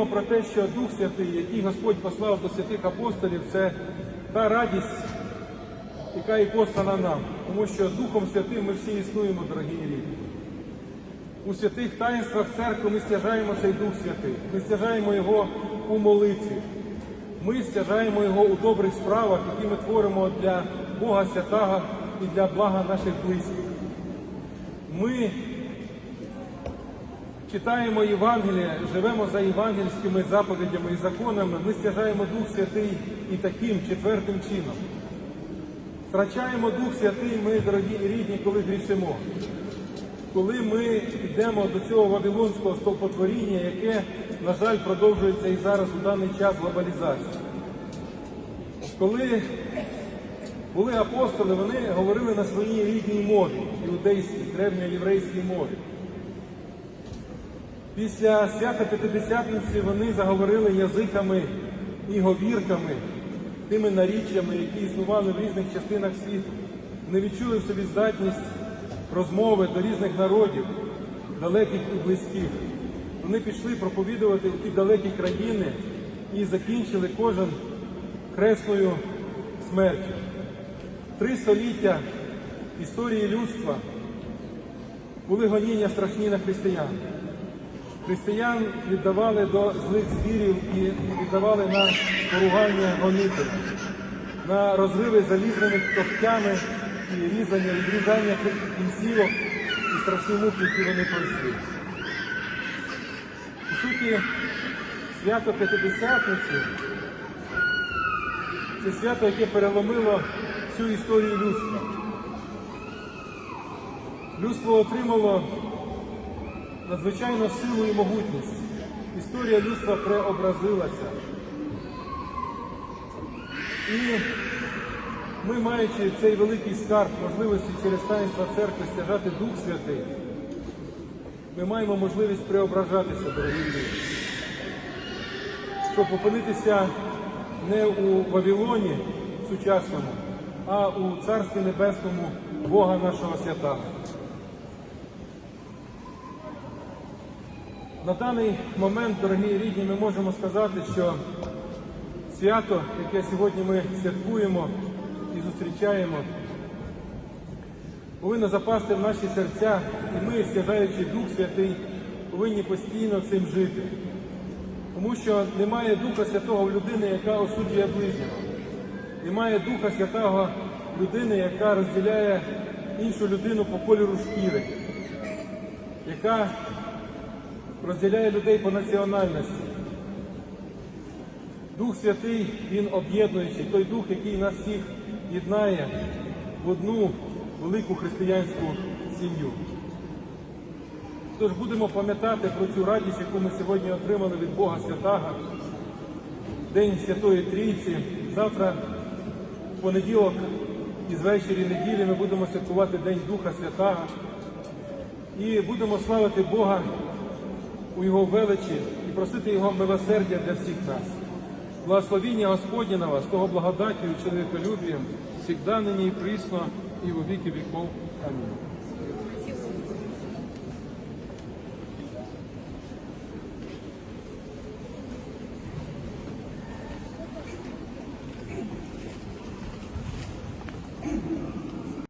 розуміємо про те, що Дух Святий, який Господь послав до святих апостолів, це та радість, яка і послана нам. Тому що Духом Святим ми всі існуємо, дорогі рідні. У святих таїнствах церкви ми стяжаємо цей Дух Святий, ми стяжаємо його у молитві, ми стяжаємо його у добрих справах, які ми творимо для Бога Святого і для блага наших близьких. Ми читаємо Євангелія, живемо за євангельськими заповідями і законами, ми стяжаємо Дух Святий і таким четвертим чином. Втрачаємо Дух Святий ми, дорогі і рідні, коли грішимо. Коли ми йдемо до цього вавилонського стовпотворіння, яке, на жаль, продовжується і зараз у даний час глобалізації. Коли були апостоли, вони говорили на своїй рідній мові, іудейській, древньоєврейській мові. Після свята П'ятидесятниці вони заговорили язиками і говірками, тими наріччями, які існували в різних частинах світу. Вони відчули в собі здатність розмови до різних народів, далеких і близьких. Вони пішли проповідувати в ті далекі країни і закінчили кожен кресною смертю. Три століття історії людства були гоніння страшні на християн. Християн віддавали до злих звірів і віддавали на поругання гонителів, на розриви залізними когтями і різання, відрізання кінцівок і страшні муки, які вони пройшли. По суті, свято П'ятидесятниці це свято, яке переломило всю історію людства. Людство отримало надзвичайну силу і могутність. Історія людства преобразилася. І ми, маючи цей великий скарб можливості через таїнства церкви стяжати Дух Святий, ми маємо можливість преображатися, дорогі люди, щоб опинитися не у Вавилоні сучасному, а у Царстві Небесному Бога нашого святого. На даний момент, дорогі рідні, ми можемо сказати, що свято, яке сьогодні ми святкуємо і зустрічаємо, повинно запасти в наші серця, і ми, стяжаючи Дух Святий, повинні постійно цим жити. Тому що немає Духа Святого в людини, яка осуджує ближнього. Немає Духа Святого людини, яка розділяє іншу людину по кольору шкіри, яка розділяє людей по національності. Дух Святий, Він об'єднуючий, той дух, який нас всіх єднає в одну велику християнську сім'ю. Тож будемо пам'ятати про цю радість, яку ми сьогодні отримали від Бога Святого, День Святої Трійці. Завтра, в понеділок і звечері неділі, ми будемо святкувати День Духа Святого і будемо славити Бога у Його величі і просити Його милосердя для всіх нас. Благословіння Господня на вас, того благодаттю і чоловіколюбієм, всіх нині і присно, і у віки віков. Амінь.